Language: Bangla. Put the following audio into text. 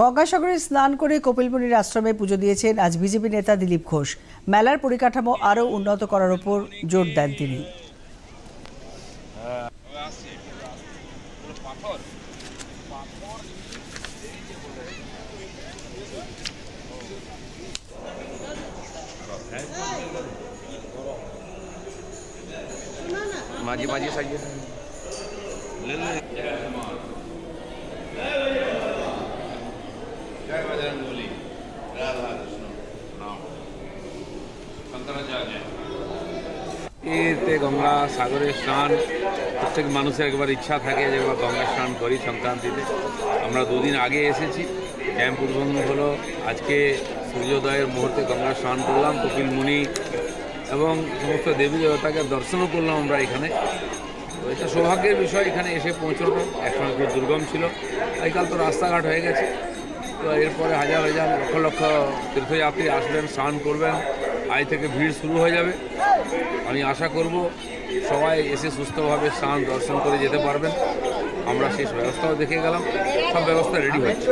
গঙ্গাসাগরে স্নান করে কপিলমুনির আশ্রমে পুজো দিয়েছেন আজ বিজেপি নেতা দিলীপ ঘোষ। মেলার পরিকাঠামো আরও উন্নত করার ওপর জোর দেন তিনি। মাঝে মাঝে সাজিয়ে এতে গঙ্গা সাগরে স্নান, প্রত্যেক মানুষের একবার ইচ্ছা থাকে যে একবার গঙ্গা স্নান করি সংক্রান্তিতে। আমরা দুদিন আগে এসেছি ক্যাম্প উদ্বোধন হলো, আজকে সূর্যোদয়ের মুহূর্তে গঙ্গা স্নান করলাম কপিল মুনি এবং সমস্ত দেবী দেবতাকে দর্শনও করলাম আমরা এখানে। তো এটা সৌভাগ্যের বিষয়, এখানে এসে পৌঁছানো, একসময় খুব দুর্গম ছিল। আজকাল তো রাস্তাঘাট হয়ে গেছে। তো এরপরে হাজার হাজার লক্ষ লক্ষ তীর্থযাত্রী আসবেন, স্নান করবেন। আজ থেকে ভিড় শুরু হয়ে যাবে। আমি আশা করব সবাই এসে সুস্থভাবে স্নান দর্শন করে যেতে পারবেন। আমরা সেই ব্যবস্থাও দেখে গেলাম। সব ব্যবস্থা রেডি হচ্ছে